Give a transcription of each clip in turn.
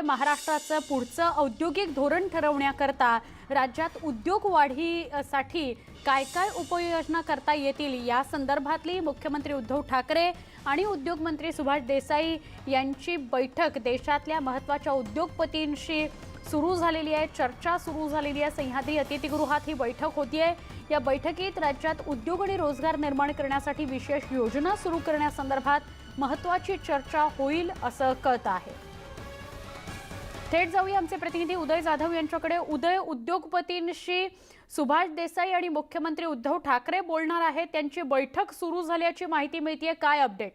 महाराष्ट्राचं पुढचं औद्योगिक धोरण ठरवण्याकरता राज्यात उद्योग वाढीसाठी काय काय उपाययोजना करता येतील या संदर्भातली मुख्यमंत्री उद्धव ठाकरे आणि उद्योगमंत्री सुभाष देसाई यांची बैठक देशातल्या महत्त्वाच्या उद्योगपतींशी सुरू झालेली आहे चर्चा सुरू झालेली आहे. सह्याद्री अतिथीगृहात ही बैठक होती आहे या बैठकीत राज्यात उद्योग आणि रोजगार निर्माण करण्यासाठी विशेष योजना सुरू करण्यासंदर्भात महत्त्वाची चर्चा होईल असं कळतं आहे. थेट जाऊया आमचे प्रतिनिधी उदय जाधव यांच्याकडे. उदय उद्योगपतींशी सुभाष देसाई आणि मुख्यमंत्री उद्धव ठाकरे बोलणार आहेत. त्यांची बैठक सुरू झाल्याची माहिती मिळतीये. काय अपडेट?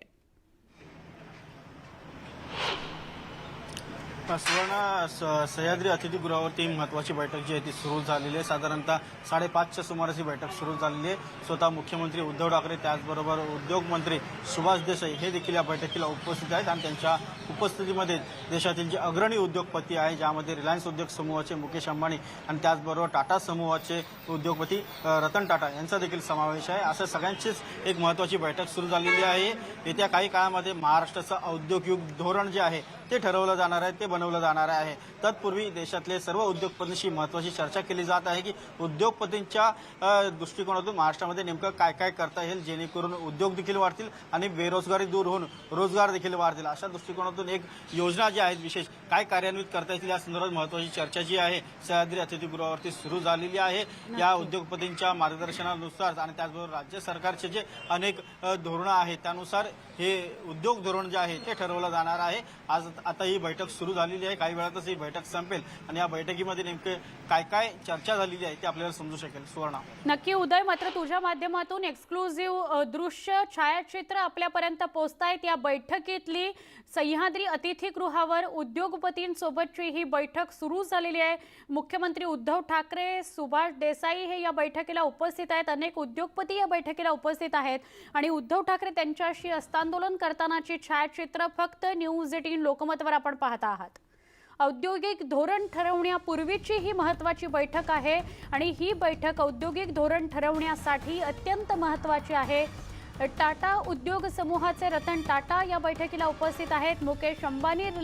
सुवर्ण स- सह्याद्री अतिथीगृहावरती महत्वाची बैठक जी आहे ती सुरू झालेली आहे. साधारणतः साडेपाचच्या सुमारास ही बैठक सुरू झालेली आहे. स्वतः मुख्यमंत्री उद्धव ठाकरे त्याचबरोबर उद्योगमंत्री सुभाष देसाई हे देखील या बैठकीला उपस्थित आहेत आणि त्यांच्या उपस्थितीमध्ये देशातील जे अग्रणी उद्योगपती आहे ज्यामध्ये रिलायन्स उद्योग समूहाचे मुकेश अंबानी आणि त्याचबरोबर टाटा समूहाचे उद्योगपती रतन टाटा यांचा देखील समावेश आहे. असं सगळ्यांचीच एक महत्वाची बैठक सुरू झालेली आहे. येत्या काही काळामध्ये महाराष्ट्राचं औद्योगिक धोरण जे आहे ते ठरवलं जाणार आहे ते बनवलं जाणार आहे. तत्पूर्वी देशातले सर्व उद्योगपतींशी महत्वाची चर्चा केली जात आहे की उद्योगपतींच्या दृष्टिकोनातून महाराष्ट्रामध्ये नेमकं काय काय करता येईल जेणेकरून उद्योग देखील वाढतील आणि बेरोजगारी दूर होऊन रोजगार देखील वाढतील. अशा दृष्टिकोनातून एक योजना ज्या आहेत विशेष काय कार्यान्वित करता येतील या संदर्भात महत्वाची चर्चा जी आहे सह्याद्री अतिथीगृहावरती सुरू झालेली आहे. या उद्योगपतींच्या मार्गदर्शनानुसार आणि त्याचबरोबर राज्य सरकारचे जे अनेक धोरणं आहेत त्यानुसार हे उद्योग धोरण जे आहे ते ठरवलं जाणार आहे. आज आता ही बैठक सुरू झालेली आहे. काही वेळातच ही बैठक संपेल आणि या बैठकीमध्ये नेमके काय काय चर्चा झालेली आहे ते आपल्याला समजू शकेल. सुवर्णा. नक्की उदय मात्र तुझ्या माध्यमातून एक्सक्लुझिव्ह दृश्य छायाचित्र आपल्यापर्यंत पोहोचतायत या बैठकीतली सह्याद्री अतिथीगृहावर उद्योगपतींसोबतची ही बैठक सुरू झालेली आहे. मुख्यमंत्री उद्धव ठाकरे सुभाष देसाई हे या बैठकीला उपस्थित आहेत. अनेक उद्योगपती या बैठकीला उपस्थित आहेत. आणि उद्धव ठाकरे त्यांच्याशी हस्तांदोलन करतानाची छायाचित्र फक्त न्यूज एटीन लोकमतवर आपण पाहत आहात. औद्योगिक धोरण ठरवण्यापूर्वीची ही महत्त्वाची बैठक आहे. आणि ही बैठक औद्योगिक धोरण ठरवण्यासाठी अत्यंत महत्त्वाची आहे. टाटा उद्योग समूहाचे रतन टाटा या बैठकीला उपस्थित आहेत. मुकेश अंबानी